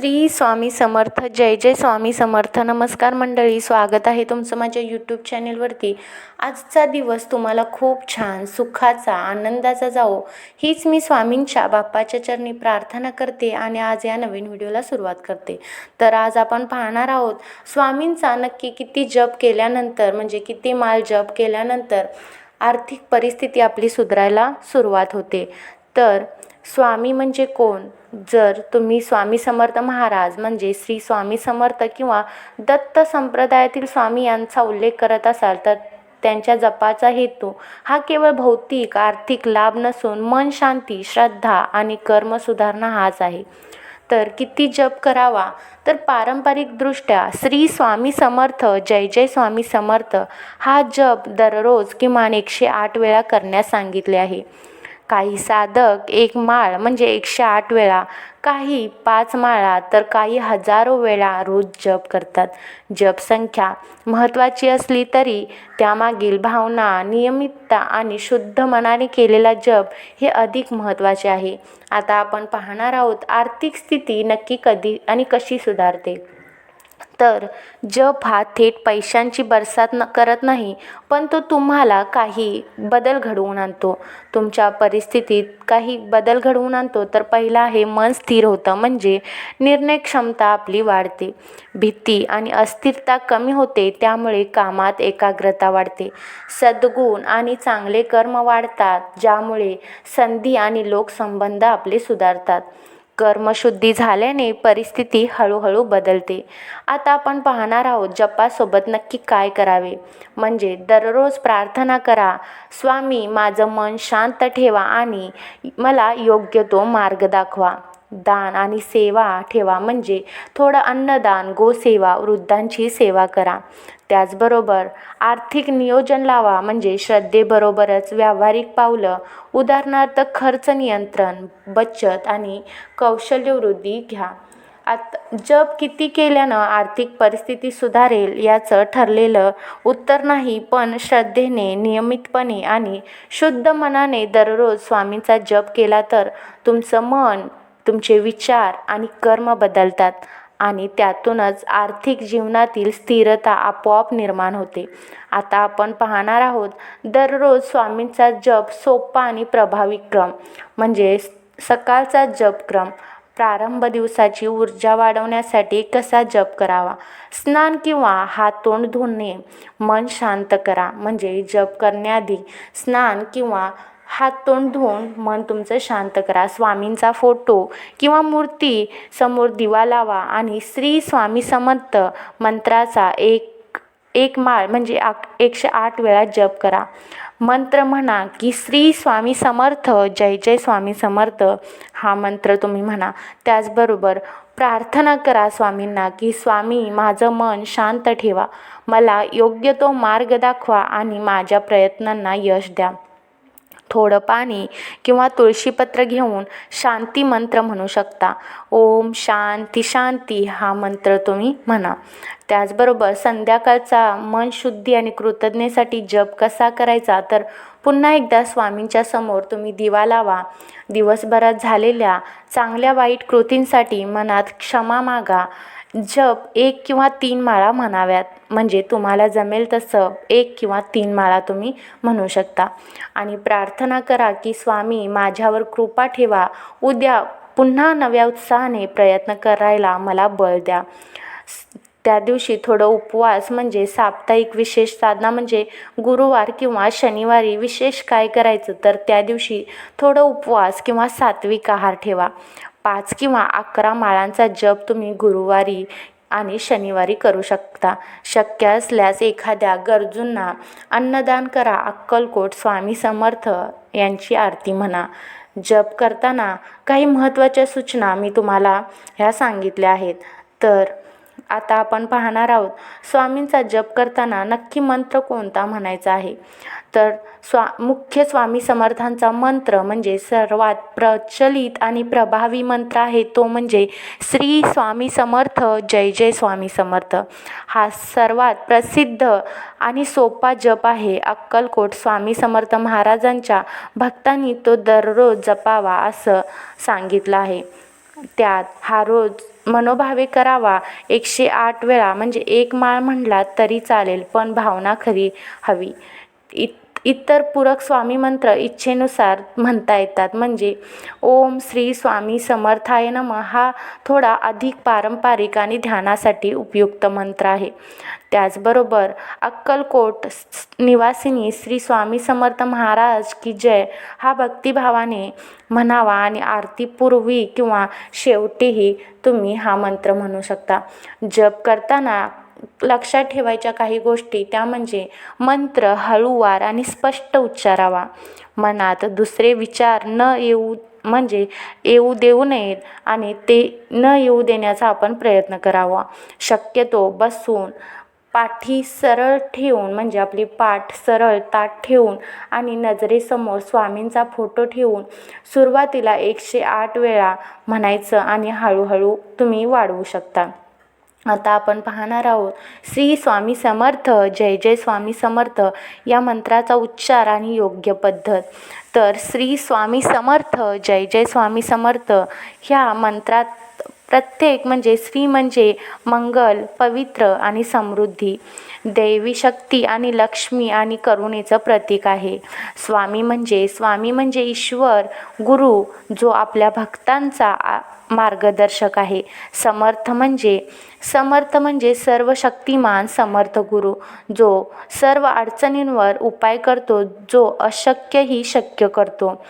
श्री स्वामी समर्थ जय जय स्वामी समर्थ. नमस्कार मंडळी स्वागत आहे तुमचं माझ्या यूट्यूब चॅनेलवरती आजचा दिवस तुम्हाला खूप छान सुखाचा आनंदाचा जावो. हीच मी स्वामींच्या बाप्पाच्या चरणी प्रार्थना करते आणि आज या नवीन व्हिडिओला सुरुवात करते. तर आज आपण पाहणार आहोत स्वामींचा नक्की किती जप केल्यानंतर म्हणजे किती माल जप केल्यानंतर आर्थिक परिस्थिती आपली सुधारायला सुरुवात होते. तर स्वामी म्हणजे कोण? जर तुम्ही स्वामी समर्थ महाराज म्हणजे श्री स्वामी समर्थ किंवा दत्त संप्रदायातील स्वामी यांचा उल्लेख करत असाल तर त्यांच्या जपाचा हेतू हा केवळ भौतिक आर्थिक लाभ नसून मन शांती श्रद्धा आणि कर्म सुधारणा हाच आहे. तर किती जप करावा? तर पारंपरिकदृष्ट्या श्री स्वामी समर्थ जय जय स्वामी समर्थ हा जप दररोज किमान एकशे आठ वेळा करण्यास सांगितले आहे. काही साधक एक माळ म्हणजे एकशे आठ वेळा काही पाच माळा तर काही हजारो वेळा रोज जप करतात. जप संख्या महत्त्वाची असली तरी त्यामागील भावना नियमितता आणि शुद्ध मनाने केलेला जप हे अधिक महत्त्वाचे आहे. आता आपण पाहणार आहोत आर्थिक स्थिती नक्की कधी आणि कशी सुधारते. तर जप हा थेट पैशांची बरसात न करत नाही पण तो तुम्हाला काही बदल घडवून आणतो. तुमच्या परिस्थितीत काही बदल घडवून आणतो तर पहिला आहे मन स्थिर होतं म्हणजे निर्णय क्षमता आपली वाढते. भीती आणि अस्थिरता कमी होते त्यामुळे कामात एकाग्रता वाढते. सद्गुण आणि चांगले कर्म वाढतात ज्यामुळे संधी आणि लोकसंबंध आपले सुधारतात. कर्मशुद्धी झाल्याने परिस्थिती हळूहळू बदलते. आता आपण पाहणार आहोत जपासोबत नक्की काय करावे. म्हणजे दररोज प्रार्थना करा स्वामी माझं मन शांत ठेवा आणि मला योग्य तो मार्ग दाखवा. दान आणि सेवा ठेवा. म्हणजे थोडं अन्नदान गोसेवा वृद्धांची सेवा करा. त्याचबरोबर आर्थिक नियोजन लावा म्हणजे श्रद्धेबरोबरच व्यावहारिक पावलं उदाहरणार्थ खर्च नियंत्रण बचत आणि कौशल्यवृद्धी घ्या. आत जप किती केल्यानं आर्थिक परिस्थिती सुधारेल याचं ठरलेलं उत्तर नाही पण श्रद्धेने नियमितपणे आणि शुद्ध मनाने दररोज स्वामींचा जप केला तर तुमचं मन तुमचे विचार आणि कर्म बदलतात. आणि त्यातूनच आर्थिक जीवनातील स्थिरता आपोआप निर्माण होते. आता आपण पाहणार आहोत दररोज स्वामींचा जप सोपा आणि प्रभावी क्रम म्हणजे सकाळचा जप क्रम. प्रारंभ दिवसाची ऊर्जा वाढवण्यासाठी कसा जप करावा? स्नान किंवा हात तोंड धुणे मन शांत करा म्हणजे जप करण्याआधी स्नान किंवा हात तोंड धुवून मन तुमचं शांत करा. स्वामींचा फोटो किंवा मूर्ती समोर दिवा लावा आणि श्री स्वामी समर्थ मंत्राचा एक एक माळ म्हणजे आक एकशे आठ वेळा जप करा. मंत्र म्हणा की श्री स्वामी समर्थ जय जय स्वामी समर्थ हा मंत्र तुम्ही म्हणा. त्याचबरोबर प्रार्थना करा स्वामींना की स्वामी माझं मन शांत ठेवा. मला योग्य तो मार्ग दाखवा आणि माझ्या प्रयत्नांना यश द्या. थोडं पाणी किंवा तुळशीपत्र घेऊन शांती मंत्र म्हणू शकता. ओम शांती शांती हा मंत्र तुम्ही म्हणा. त्याचबरोबर संध्याकाळचा मन शुद्धी आणि कृतज्ञतेसाठी जप कसा करायचा तर पुन्हा एकदा स्वामींच्या समोर तुम्ही दिवा लावा. दिवसभरात झालेल्या चांगल्या वाईट कृतींसाठी मनात क्षमा मागा. जप एक किंवा तीन माळा म्हणाव्यात. म्हणजे तुम्हाला जमेल तसं एक किंवा तीन माळा तुम्ही म्हणू शकता. आणि प्रार्थना करा की स्वामी माझ्यावर कृपा ठेवा. उद्या पुन्हा नव्या उत्साहाने प्रयत्न करायला मला बळ द्या. त्या दिवशी थोडं उपवास म्हणजे साप्ताहिक विशेष साधना म्हणजे गुरुवार किंवा शनिवारी विशेष काय करायचं तर त्या दिवशी थोडं उपवास किंवा सात्विक आहार ठेवा. पाच किंवा अकरा माळांचा जप तुम्ही गुरुवारी आणि शनिवारी करू शकता. शक्य असल्यास एखाद्या गरजूंना अन्नदान करा. अक्कलकोट स्वामी समर्थ यांची आरती म्हणा. जप करताना काही महत्त्वाच्या सूचना मी तुम्हाला ह्या सांगितल्या आहेत. तर आता आपण पाहणार आहोत. स्वामींचा जप करताना नक्की मंत्र कोणता म्हणायचा आहे? तर स्वा मुख्य स्वामी समर्थांचा मंत्र म्हणजे सर्वात प्रचलित आणि प्रभावी मंत्र आहे. तो म्हणजे श्री स्वामी समर्थ जय जय स्वामी समर्थ. हा सर्वात प्रसिद्ध आणि सोपा जप आहे. अक्कलकोट स्वामी समर्थ महाराजांच्या भक्तांनी तो दररोज जपावा असं सांगितलं आहे. त्यात हा रोज मनोभावे करावा एकशे आठ वेळा म्हणजे एक माळ म्हणला तरी चालेल पण भावना खरी हवी. इत इतर पूरक स्वामी मंत्र इच्छेनुसार म्हणता येतात. म्हणजे ओम श्री स्वामी समर्थाय नम हा थोडा अधिक पारंपरिक आणि ध्यानासाठी उपयुक्त मंत्र आहे. त्याचबरोबर अक्कलकोट निवासिनी श्री स्वामी समर्थ महाराज की जय हा भक्तिभावाने म्हणावा आणि आरतीपूर्वी किंवा शेवटीही तुम्ही हा मंत्र म्हणू शकता. जप करताना लक्षात ठेवायच्या काही गोष्टी त्या म्हणजे मंत्र हळूवार आणि स्पष्ट उच्चारावा. मनात दुसरे विचार न येऊ म्हणजे येऊ देऊ नयेत आणि ते न येऊ देण्याचा आपण प्रयत्न करावा. शक्यतो बसून पाठी सरळ ठेवून म्हणजे आपली पाठ सरळ ताट ठेवून आणि नजरेसमोर स्वामींचा फोटो ठेवून सुरुवातीला एकशे आठ वेळा म्हणायचं आणि हळूहळू तुम्ही वाढवू शकता. आता आपण पाहणार आहोत श्री स्वामी समर्थ जय जय स्वामी समर्थ या मंत्राचा उच्चार आणि योग्य पद्धत. तर श्री स्वामी समर्थ जय जय स्वामी समर्थ ह्या मंत्रात प्रत्येक म्हणजे श्री म्हणजे मंगल पवित्र आणि समृद्धी. दैवी शक्ती आणि लक्ष्मी आणि करुणेचं प्रतीक आहे. स्वामी म्हणजे स्वामी म्हणजे ईश्वर गुरु जो आपल्या भक्तांचा आ- मार्गदर्शक आहे. समर्थ म्हणजे समर्थ म्हणजे सर्व शक्तिमान समर्थ गुरु जो सर्व अडचणींवर उपाय करतो जो अशक्यही शक्य करतो.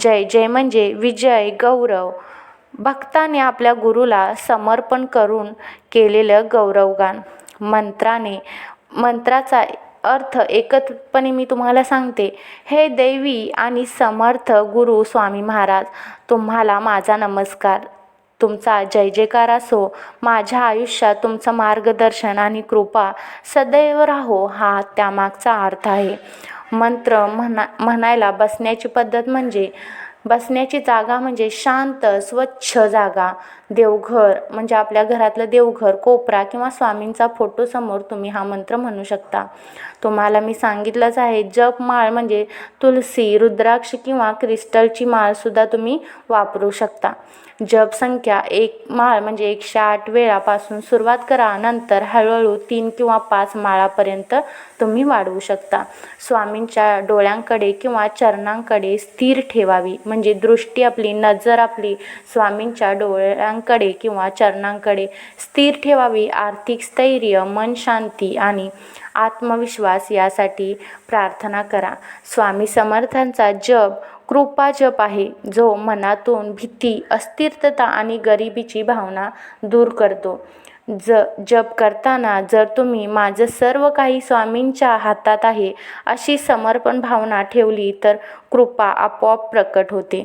जय जय म्हणजे विजय गौरव भक्ताने आपल्या गुरुला समर्पण करून केलेलं गौरवगान. मंत्राने मंत्राचा अर्थ एकत्रपणे मी तुम्हाला सांगते. हे दैवी आणि समर्थ गुरु स्वामी महाराज तुम्हाला माझा नमस्कार. तुमचा जय जयकार असो. माझ्या आयुष्यात तुमचं मार्गदर्शन आणि कृपा सदैव राहो हा त्यामागचा अर्थ आहे. मंत्र म्हणा म्हणायला बसण्याची पद्धत म्हणजे बसण्याची जागा म्हणजे शांत स्वच्छ जागा. देवघर म्हणजे आपल्या घरातलं देवघर कोपरा किंवा स्वामींचा फोटो समोर तुम्ही हा मंत्र म्हणू शकता. तुम्हाला मी सांगितलंच आहे जप माळ म्हणजे तुलसी रुद्राक्ष किंवा क्रिस्टलची माळसुद्धा तुम्ही वापरू शकता. जप संख्या एक माळ म्हणजे एकशे आठ वेळापासून सुरुवात करा नंतर हळूहळू तीन किंवा पाच माळापर्यंत तुम्ही वाढवू शकता. स्वामींच्या डोळ्यांकडे किंवा चरणांकडे स्थिर ठेवावी. म्हणजे दृष्टी आपली नजर आपली स्वामींच्या डोळ्यांकडे किंवा चरणांकडे स्थिर ठेवावी. आर्थिक स्थैर्य मन शांती आणि आत्मविश्वास यासाठी प्रार्थना करा. स्वामी समर्थांचा जप कृपा जप आहे जो मनातून भीती अस्थिरता आणि गरिबीची भावना दूर करतो. ज जप करताना जर तुम्ही माझं सर्व काही स्वामींच्या हातात आहे अशी समर्पण भावना ठेवली तर कृपा आपोआप प्रकट होते.